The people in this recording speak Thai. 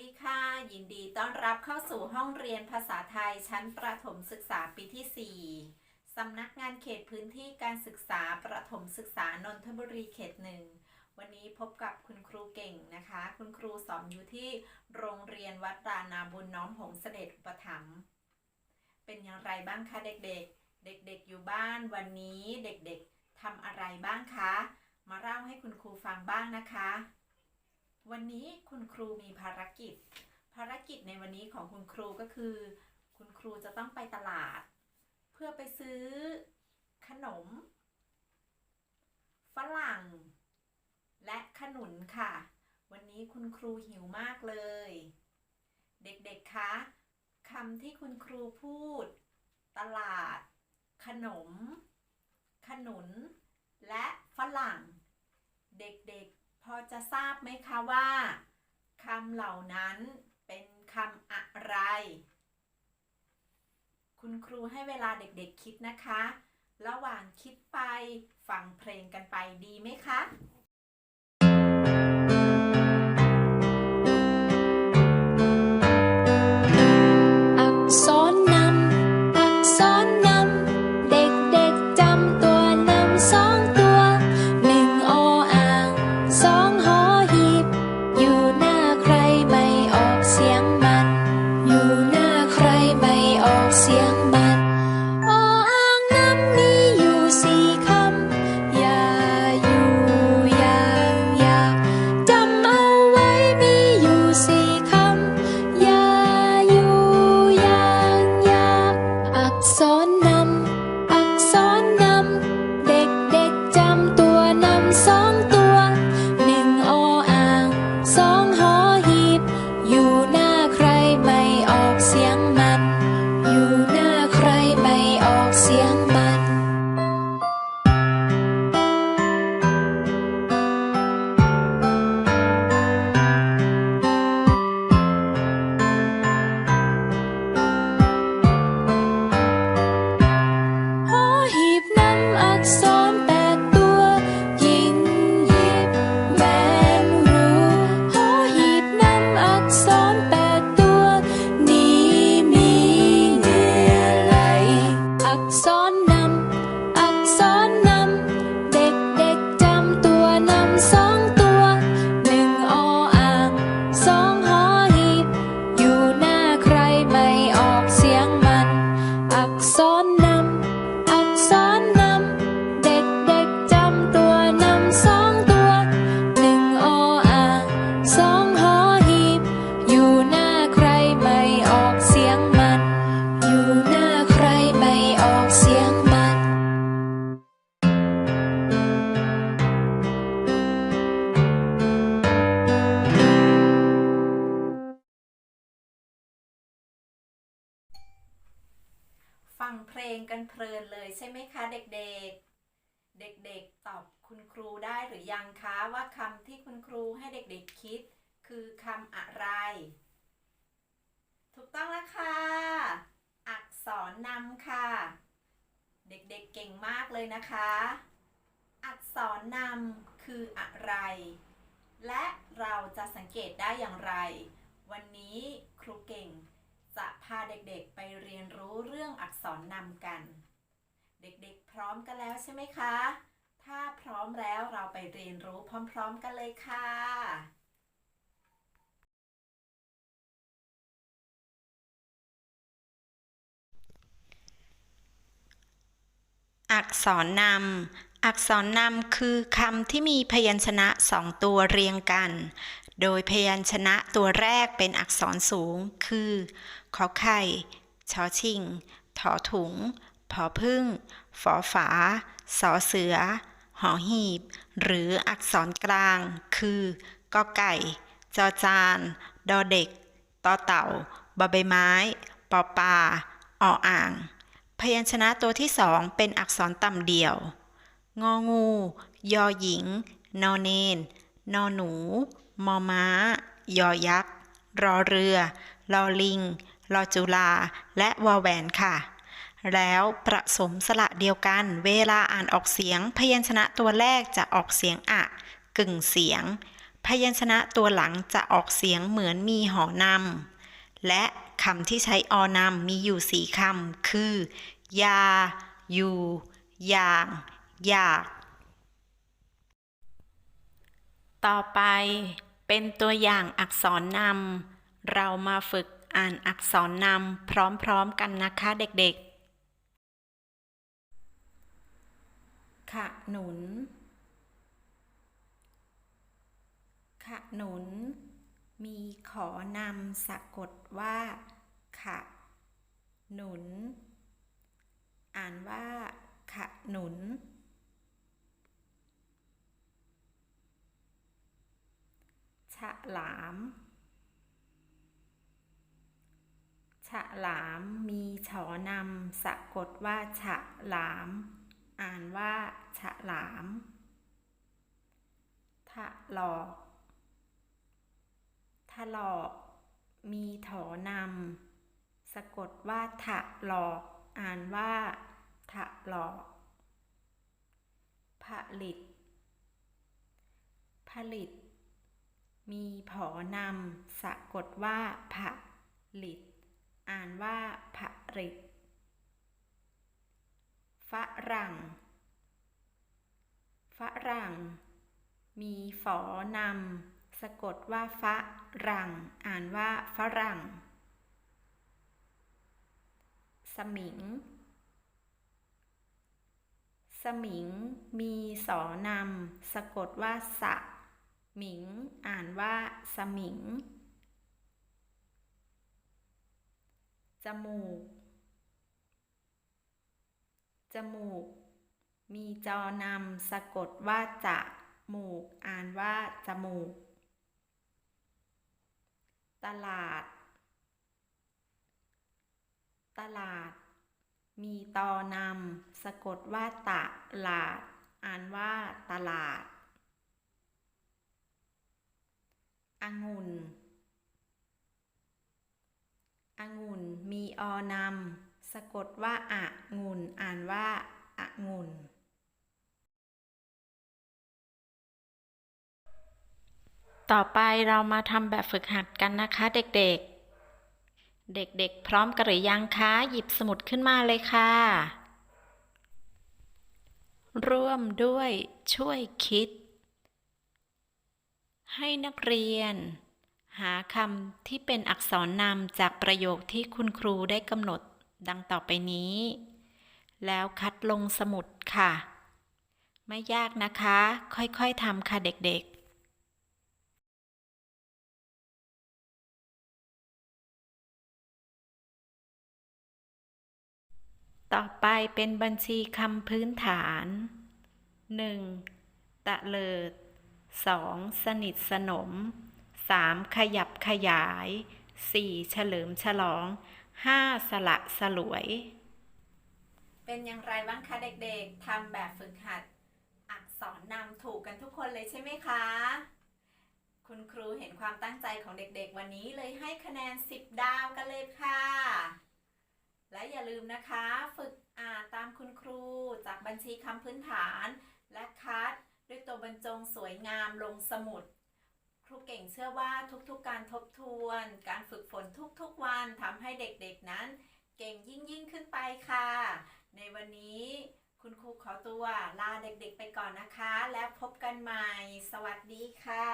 ดีค่ะ ยินดีต้อนรับเข้าสู่ห้องเรียนภาษาไทยชั้นประถมศึกษาปีที่ 4 สำนักงานเขตพื้นที่การศึกษาประถมศึกษานนทบุรีเขตหนึ่ง วันนี้พบกับคุณครูเก่งนะคะ คุณครูสอนอยู่ที่โรงเรียนวัดรานาบุญน้อมหงสเสด็จอุปถัมภ์ เป็นอย่างไรบ้างคะเด็กๆ เด็กๆอยู่บ้านวันนี้เด็กๆทำอะไรบ้างคะ มาเล่าให้คุณครูฟังบ้างนะคะ วันนี้คุณครูมีภารกิจ ภารกิจในวันนี้ของคุณครูก็คือ คุณครูจะต้องไปตลาด เพื่อไปซื้อ ขนม ฝรั่ง และขนุนค่ะ วันนี้คุณครูหิวมากเลย เด็กๆคะคำที่คุณครูพูด ตลาด ขนม ขนุน และฝรั่ง เด็กๆ อจะทราบไหมคะว่าคำเหล่านั้นเป็นคำอะไร คุณครูให้เวลาเด็กๆคิดนะคะ ระหว่างคิดไปฟังเพลงกันไปดีไหมคะ ฟังเพลงกันเพลินเลยใช่ไหมคะเด็กๆ เด็กๆตอบคุณครูได้หรือยังคะว่าคำที่คุณครูให้เด็กๆคิด คือคำอะไร ถูกต้องแล้วค่ะ อักษรนำค่ะ เด็กๆเก่งมากเลยนะคะ อักษรนำคืออะไร และเราจะสังเกตได้อย่างไร วันนี้ครูเก่ง จะพาเด็กๆไปเรียนรู้เรื่องอักษรนำกัน เด็กๆพร้อมกันแล้วใช่ไหมคะ ถ้าพร้อมแล้วเราไปเรียนรู้พร้อมๆกันเลยค่ะ อักษรนำอักษรนำคือคำที่มีพยัญชนะสองตัวเรียงกัน โดยพยัญชนะตัวแรกเป็นอักษรสูง คือขอไข่ชอชิงถอถุงผอพึ่งฝอฝาสอเสือ หอหีบ หรืออักษรกลาง คือกอไก่ จอจาน ดอเด็กต่อเต่าบใบไม้ ปอปลาออ่าง พยัญชนะตัวที่สองเป็นอักษรต่ำเดี่ยว งองู ยอหญิง นอเนน นอหนู มอม้า ยอยักษ์ รอเรือ ลอลิง ลอจุลา และวอแหวนค่ะ แล้วประสมสระเดียวกัน เวลาอ่านออกเสียง พยัญชนะตัวแรกจะออกเสียงอะกึ่งเสียง พยัญชนะตัวหลังจะออกเสียงเหมือนมีหอนำและคำที่ใช้อนำมีอยู่สี่คำคือ ยา อยู่ อย่าง อยาก ต่อไป เป็นตัวอย่างอักษรนำ เรามาฝึกอ่านอักษรนำพร้อมๆกันนะคะเด็กๆ ขะหนุน ขะหนุน มีขอนำสะกดว่า ขะ หนุน อ่านว่า ขะหนุนฉ ลาม ฉลามมีฉอนำสะกดว่าฉลาม อ่านว่าฉลามถลอกถลอก มีถอนำสะกดว่าถะหลอก อ่านว่าถะหลอกผลิต ผลิต มีผอนำสะกดว่าผะลิต อ่านว่าผะริตฝรั่งฝรั่ง มีฝอนำสะกดว่าฝรั่ง อ่านว่าฝรั่ง สมิง สมิง มีสอนำสะกดว่าสะ หมิง อ่านว่าสมิง จมูก จมูก มีจอนำสะกดว่าจะมูก อ่านว่าจมูก ตลาด ตลาด มีตอนำสะกดว่าตะลาด อ่านว่าตลาด องุ่นองุ่นมีอนำสะกดว่าอะงุ่นอ่านว่าอะงุ่นต่อไปเรามาทำแบบฝึกหัดกันนะคะเด็กๆ เด็กๆ พร้อมกันหรือยังคะ หยิบสมุดขึ้นมาเลยค่ะ ร่วมด้วยช่วยคิด ให้นักเรียน หาคำที่เป็นอักษรนำจากประโยคที่คุณครูได้กำหนดดังต่อไปนี้ แล้วคัดลงสมุดค่ะ ไม่ยากนะคะ ค่อยๆทำค่ะเด็กๆต่อไปเป็นบัญชีคำพื้นฐาน 1. ตะเลิด 2. สนิทสนม 3. ขยับขยาย 4. เฉลิมฉลอง 5. สละสลวย เป็นอย่างไรบ้างคะเด็กๆทำแบบฝึกหัด อักษรนำถูกกันทุกคนเลยใช่ไหมคะ คุณครูเห็นความตั้งใจของเด็กๆ วันนี้เลยให้คะแนน 10 ดาวกันเลยค่ะ และอย่าลืมนะคะ ฝึกอ่านตามคุณครูจากบัญชีคำพื้นฐานและคัด ด้วยตัวบรรจงสวยงามลงสมุด ครูเก่งเชื่อว่าทุกๆการทบทวน การฝึกฝนทุกๆวันทำให้เด็กๆนั้น เก่งยิ่งยิ่งขึ้นไปค่ะ ในวันนี้คุณครูขอตัวลาเด็กๆไปก่อนนะคะ แล้วพบกันใหม่ สวัสดีค่ะ